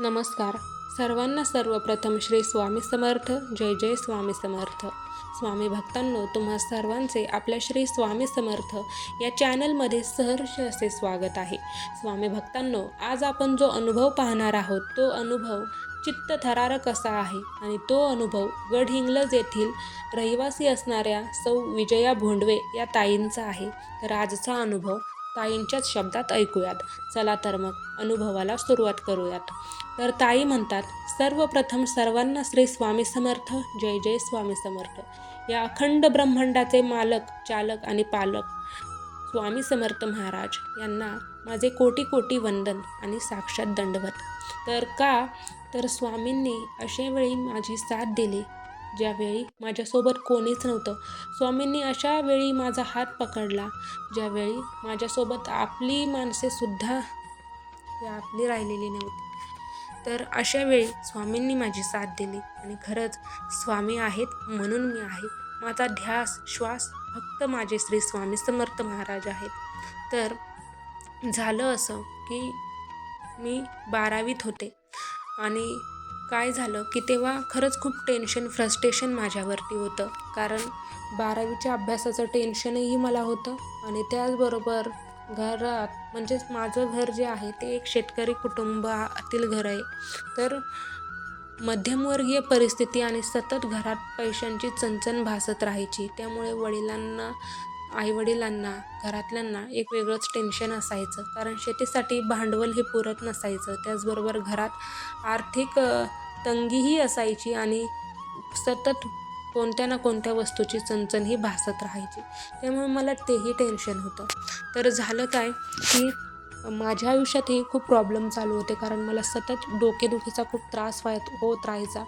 नमस्कार. सर्वांना सर्वप्रथम श्री स्वामी समर्थ जय जय स्वामी समर्थ. स्वामी भक्तांनो तुम्हा सर्वांचे आपल्या श्री स्वामी समर्थ या चॅनलमध्ये सहर्ष असे स्वागत आहे. स्वामी भक्तांनो आज आपण जो अनुभव पाहणार आहोत तो अनुभव चित्त थरारक असा आहे आणि तो अनुभव गडहिंग्लज येथील रहिवासी असणाऱ्या सौ विजया भोंडवे या ताईंचा आहे. तर आजचा अनुभव ताईंच्याच शब्दात ऐकूयात. चला तर मग अनुभवाला सुरुवात करूयात. तर ताई म्हणतात सर्वप्रथम सर्वांना श्री स्वामी समर्थ जय जय स्वामी समर्थ. या अखंड ब्रह्मांडाचे मालक चालक आणि पालक स्वामी समर्थ महाराज यांना माझे कोटी कोटी वंदन आणि साक्षात दंडवत. तर का? तर स्वामींनी अशा वेळी माझी साथ दिली. ज्यावेळी माझ्यासोबत कोणीच नव्हतं. स्वामींनी अशा वेळी माझा हात पकडला ज्यावेळी माझ्यासोबत आपली माणसेसुद्धा आपली राहिलेली नव्हती. तर अशा वेळी स्वामींनी माझी साथ दिली आणि खरंच स्वामी आहेत म्हणून मी आहे. माझा ध्यास श्वास फक्त माझे श्री स्वामी समर्थ महाराज आहेत. तर झालं असं की मी बारावीत होते आणि काय झालं की तेव्हा खरंच खूप टेन्शन फ्रस्ट्रेशन माझ्यावरती होतं. कारण बारावीच्या अभ्यासाचं टेन्शनही मला होतं आणि त्याचबरोबर घरात म्हणजेच माझं घर जे आहे ते एक शेतकरी कुटुंबातील घर आहे. तर मध्यमवर्गीय परिस्थिती आणि सतत घरात पैशांची चणचण भासत राहायची. त्यामुळे वडिलांना आईवडिलांना घरातल्यांना एक वेगळंच टेन्शन असायचं. कारण शेतीसाठी भांडवल हे पुरत नसायचं. त्याचबरोबर घरात आर्थिक तंगीही असायची आणि सतत कोणत्या ना कोणत्या वस्तूची चणचण ही भासत राहायची. त्यामुळे मला तेही टेन्शन होतं. तर झालं काय की माझ्या आयुष्यातही खूप प्रॉब्लेम चालू होते. कारण मला सतत डोकेदुखीचा खूप त्रास व्हायत होत राहायचा.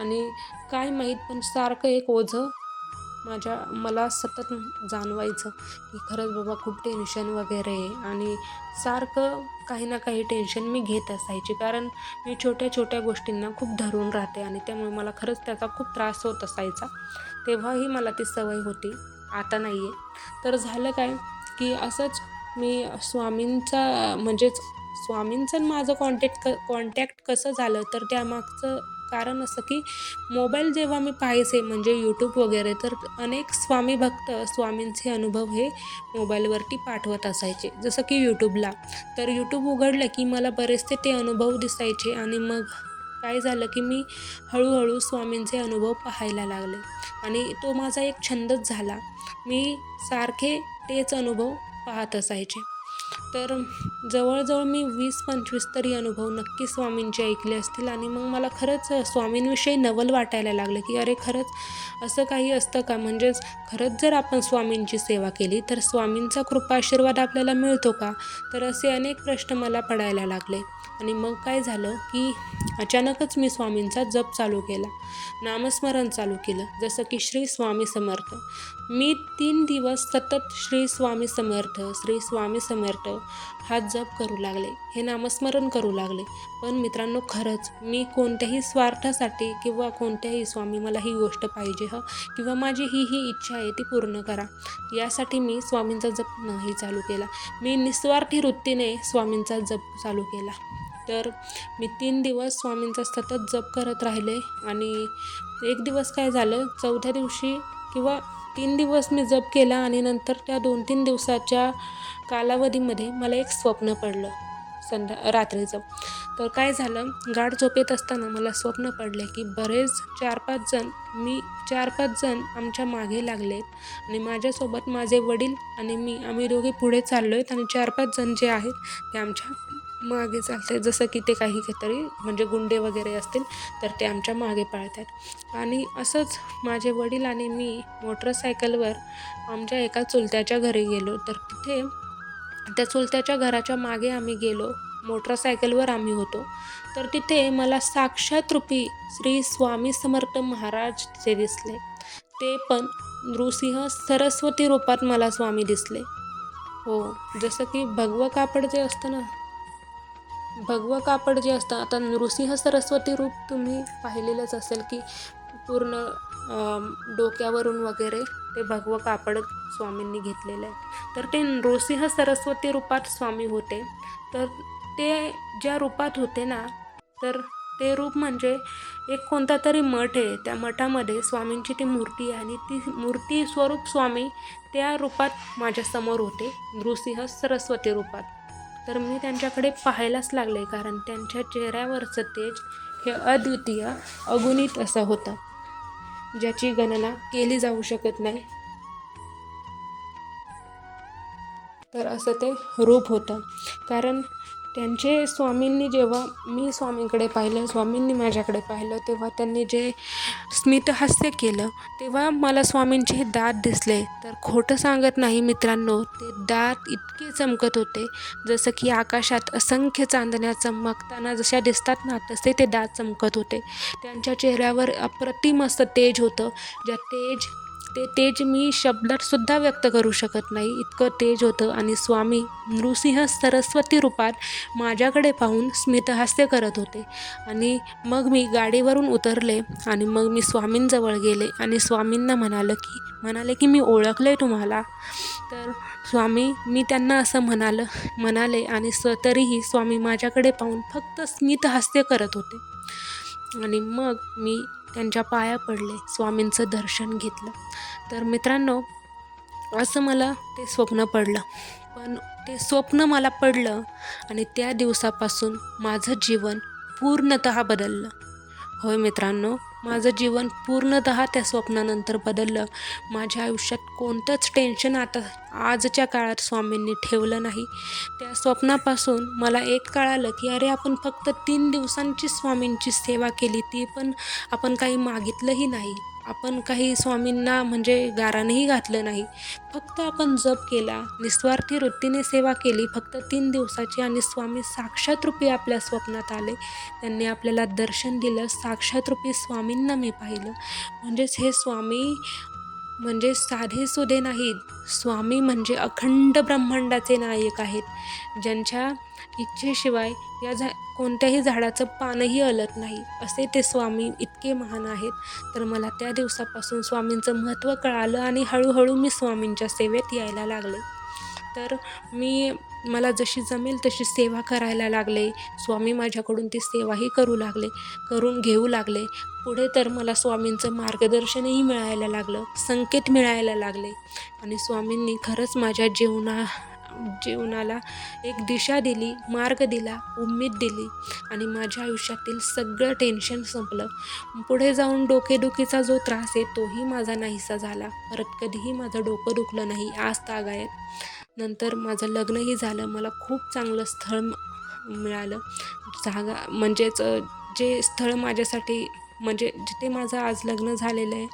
आणि काय माहीत पण सारखं एक ओझं माझ्या मला सतत जाणवायचं की खरंच बाबा खूप टेन्शन वगैरे आहे आणि सारखं काही ना काही टेन्शन मी घेत असायची. कारण मी छोट्या छोट्या गोष्टींना खूप धरून राहते आणि त्यामुळे मला खरंच त्याचा खूप त्रास होत असायचा. तेव्हाही मला ती सवय होती. आता नाही आहे तर झालं काय की असंच मी स्वामींचा म्हणजेच स्वामींचं आणि माझं कॉन्टॅक्ट क कॉन्टॅक्ट कसं झालं तर त्यामागचं कारण असं की मोबाईल जेव्हा मी पाहायचे म्हणजे यूट्यूब वगैरे तर अनेक स्वामी भक्त स्वामींचे अनुभव हे मोबाईलवरती पाठवत असायचे. जसं की यूट्यूबला तर यूट्यूब उघडलं की मला बरेचसे ते अनुभव दिसायचे आणि मग काय झालं की मी हळूहळू स्वामींचे अनुभव पाहायला लागले. आणि तो माझा एक छंदच झाला. मी सारखे तेच अनुभव पाहत असायचे. तर जवळजवळ मी वीस पंचवीस तरी अनुभव नक्की स्वामींचे ऐकले असतील. आणि मग मला खरंच स्वामींविषयी नवल वाटायला लागलं की अरे खरंच असं काही असतं का? म्हणजेच खरंच जर आपण स्वामींची सेवा केली तर स्वामींचा कृपा आशीर्वाद आपल्याला मिळतो का? तर असे अनेक प्रश्न मला पडायला लागले. आणि मग काय झालं की अचानकच मी स्वामींचा जप चालू केला. नामस्मरण चालू केलं. जसं की श्री स्वामी समर्थ. मी तीन दिवस सतत श्री स्वामी समर्थ श्री स्वामी समर्थ हात जप करू लागले. हे नामस्मरण करू लागले. पण मित्रांनो खरंच मी कोणत्याही स्वार्थासाठी किंवा कोणत्याही स्वामी मला ही गोष्ट पाहिजे ह? किंवा माझी ही ही इच्छा आहे ती पूर्ण करा. यासाठी मी स्वामींचा जप नाही चालू केला. मी निस्वार्थी वृत्तीने स्वामींचा जप चालू केला. तर मी तीन दिवस स्वामींचा सतत जप करत राहिले आणि एक दिवस काय झालं? चौथ्या दिवशी किंवा तीन दिवस मी जप केला आणि नंतर त्या दोन तीन दिवसाच्या कालावधीमध्ये मला एक स्वप्न पडलं. संध्या रात्रीचं. तर काय झालं? गाढ झोपेत असताना मला स्वप्न पडले की बरेच चार पाच जण मी चार पाच जण आमच्या मागे लागलेत आणि माझ्यासोबत माझे वडील आणि मी आम्ही दोघे पुढे चाललो आहेत आणि चार पाच जण जे आहेत ते आमच्या मागे चालते जसं की ते काही काहीतरी म्हणजे गुंडे वगैरे असतील तर ते आमच्या मागे पाळतात. आणि असंच माझे वडील आणि मी मोटरसायकलवर आमच्या एका चुलत्याच्या घरी गेलो. तर तिथे त्या चुलत्याच्या घराच्या मागे आम्ही गेलो. मोटरसायकलवर आम्ही होतो. तर तिथे मला साक्षात रूपी श्री स्वामी समर्थ महाराज तिथे दिसले ते पण नृसिंह सरस्वती रूपात मला स्वामी दिसले. हो जसं की भगवं कापड जे असतं ना भगवं कापड जे असतं आता नृसिंह सरस्वती रूप तुम्ही पाहिलेलंच असेल की पूर्ण डोक्यावरून वगैरे ते भगवं कापड स्वामींनी घेतलेलं आहे. तर ते नृसिंह सरस्वती रूपात स्वामी होते. तर ते ज्या रूपात होते ना तर ते रूप म्हणजे एक कोणता तरी मठ आहे. त्या मठामध्ये स्वामींची ती मूर्ती आहे आणि ती मूर्ती स्वरूप स्वामी त्या रूपात माझ्यासमोर होते नृसिंह सरस्वती रूपात. तर मी त्यांच्याकडे पाहायलाच लागले कारण त्यांच्या चेहऱ्यावरचं तेज हे अद्वितीय अगुणित असं होतं ज्याची गणना केली जाऊ शकत नाही. तर असं ते रूप होतं. कारण त्यांचे स्वामींनी जेव्हा मी स्वामींकडे पाहिलं स्वामींनी माझ्याकडे पाहिलं तेव्हा त्यांनी जे स्मितहास्य केलं तेव्हा मला स्वामींचे हे दात दिसले. तर खोटं सांगत नाही मित्रांनो ते दात इतके चमकत होते जसं की आकाशात असंख्य चांदण्या चमकताना जशा दिसतात ना तसे ते दात चमकत होते. त्यांच्या चेहऱ्यावर अप्रतिम असं तेज होतं. ज्या तेज ते तेज मी शब्दातसुद्धा व्यक्त करू शकत नाही. इतकं तेज होतं आणि स्वामी नृसिंह सरस्वती रूपात माझ्याकडे पाहून स्मितहास्य करत होते. आणि मग मी गाडीवरून उतरले आणि मग मी स्वामींजवळ गेले आणि स्वामींना म्हणालं की म्हणाले की मी ओळखले तुम्हाला. तर स्वामी मी त्यांना असं म्हणालं म्हणाले आणि स तरीही स्वामी माझ्याकडे पाहून फक्त स्मितहास्य करत होते. आणि मग मी त्यांच्या पाया पडले स्वामींचं दर्शन घेतलं. तर मित्रांनो असं मला ते स्वप्न पडलं. पण ते स्वप्न मला पडलं आणि त्या दिवसापासून माझं जीवन पूर्णत बदललं. होय मित्रांनो माझं जीवन पूर्णतः त्या स्वप्नानंतर बदललं. माझ्या आयुष्यात कोणतंच टेन्शन आता आजच्या काळात स्वामींनी ठेवलं नाही. त्या स्वप्नापासून मला एक कळालं की अरे आपण फक्त तीन दिवसांची स्वामींची सेवा केली ती पण आपण काही मागितलंही नाही. आपण काही स्वामींना म्हणजे गारानंही घातलं नाही. फक्त आपण जप केला निस्वार्थी वृत्तीने सेवा केली फक्त तीन दिवसाची आणि स्वामी साक्षात रूपी आपल्या स्वप्नात आले. त्यांनी आपल्याला दर्शन दिलं साक्षात रूपी स्वामींना मी पाहिलं. म्हणजेच हे स्वामी म्हणजे साधे सुधे नाहीत. स्वामी म्हणजे अखंड ब्रह्मांडाचे नायक आहेत. ज्यांच्या इच्छेशिवाय या झा कोणत्याही झाडाचं पानही हलत नाही असे ते स्वामी इतके महान आहेत. तर मला त्या दिवसापासून स्वामींचं महत्त्व कळालं आणि हळूहळू मी स्वामींच्या सेवेत यायला लागले. तर मी मला जशी जमेल तशी सेवा करायला लागले. स्वामी माझ्याकडून ती सेवाही करू लागले करून घेऊ लागले. पुढे तर मला स्वामींचं मार्गदर्शनही मिळायला लागलं संकेत मिळायला लागले. आणि स्वामींनी खरंच माझ्या जीवना जीवनाला एक दिशा दिली मार्ग दिला उम्मीद दिली. आणि माझ्या आयुष्यातील सगळं टेन्शन संपलं. पुढे जाऊन डोकेदुखीचा जो त्रास आहे तोही माझा नाहीसा झाला. परत कधीही माझं डोकं दुखलं नाही आज तागायत नंतर माझं लग्नही झालं मला खूप चांगलं स्थळ मिळालं. जागा म्हणजेच जे स्थळ माझ्यासाठी म्हणजे जिथे माझं आज लग्न झालेलं आहे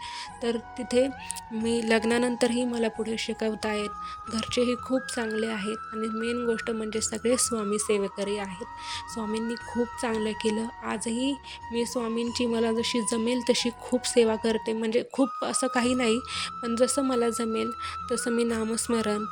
तर तिथे मी लग्नानंतरही मला पुढे शिकवता आहेत घरचेही खूप चांगले आहेत आणि मेन गोष्ट म्हणजे सगळे स्वामी सेवेकरी आहेत. स्वामींनी खूप चांगलं केलं. आजही मी स्वामींची मला जशी जमेल तशी खूप सेवा करते. म्हणजे खूप असं काही नाही पण जसं मला जमेल तसं मी नामस्मरण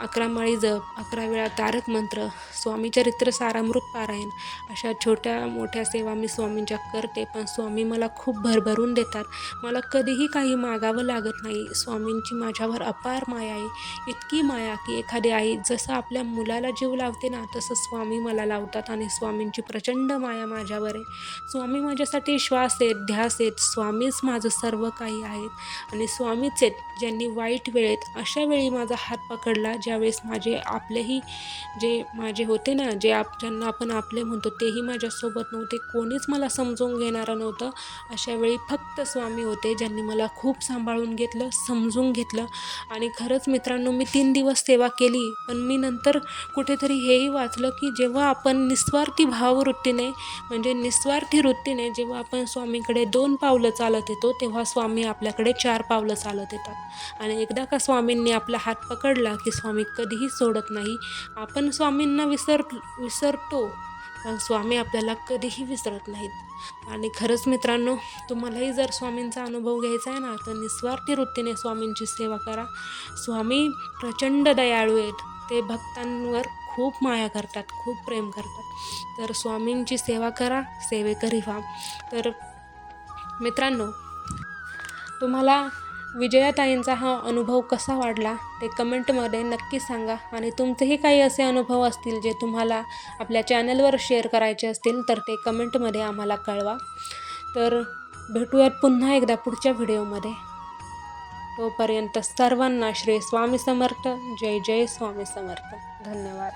अकरा माळी जप अकरा वेळा तारक मंत्र स्वामीचरित्र सारामृत पारायण अशा छोट्या मोठ्या सेवा मी स्वामींच्या करते. पण स्वामी मला खूप भरभरून देतात. मला कधीही काही मागावं लागत नाही. स्वामींची माझ्यावर अपार माया आहे. इतकी माया की एखादी आई जसं आपल्या मुलाला जीव लावते ना तसं स्वामी मला लावतात आणि स्वामींची प्रचंड माया माझ्यावर आहे. स्वामी माझ्यासाठी श्वास आहेत ध्यास आहेत. स्वामीच माझं सर्व काही आहेत. आणि स्वामीच आहेत ज्यांनी वाईट वेळेत अशा वेळी माझा हात पकडला ज्यावेळेस माझे आपलेही जे माझे होते ना जे आप ज्यांना आपण आपले म्हणतो तेही माझ्यासोबत नव्हते. कोणीच मला समजून घेणारं नव्हतं अशा वेळी फक्त स्वामी होते ज्यांनी मला खूप सांभाळून घेतलं समजून घेतलं. आणि खरंच मित्रांनो मी तीन दिवस सेवा केली. पण मी नंतर कुठेतरी हेही वाचलं की जेव्हा आपण निस्वार्थी भाववृत्तीने म्हणजे निस्वार्थी वृत्तीने जेव्हा आपण स्वामीकडे दोन पावलं चालत येतो तेव्हा स्वामी आपल्याकडे चार पावलं चालत येतात. आणि एकदा का स्वामींनी आपला हात पकडला की स्वामी कधीही सोडत नाही आपण स्वामींना विसर विसरतो. पण स्वामी आपल्याला कधीही विसरत नाहीत. आणि खरंच मित्रांनो तुम्हालाही जर स्वामींचा अनुभव घ्यायचा आहे ना तर निस्वार्थी वृत्तीने स्वामींची सेवा करा. स्वामी प्रचंड दयाळू आहेत. ते भक्तांवर खूप माया करतात खूप प्रेम करतात. तर स्वामींची सेवा करा सेवेकरी व्हा. तर मित्रांनो तुम्हाला विजयाताईंचा हा अनुभव कसा वाढला ते कमेंटमध्ये नक्की सांगा. आणि तुमचेही काही असे अनुभव असतील जे तुम्हाला आपल्या चॅनलवर शेअर करायचे असतील तर ते कमेंटमध्ये आम्हाला कळवा. तर भेटूयात पुन्हा एकदा पुढच्या व्हिडिओमध्ये. तोपर्यंत सर्वांना श्री स्वामी समर्थ. जय जय स्वामी समर्थ. धन्यवाद.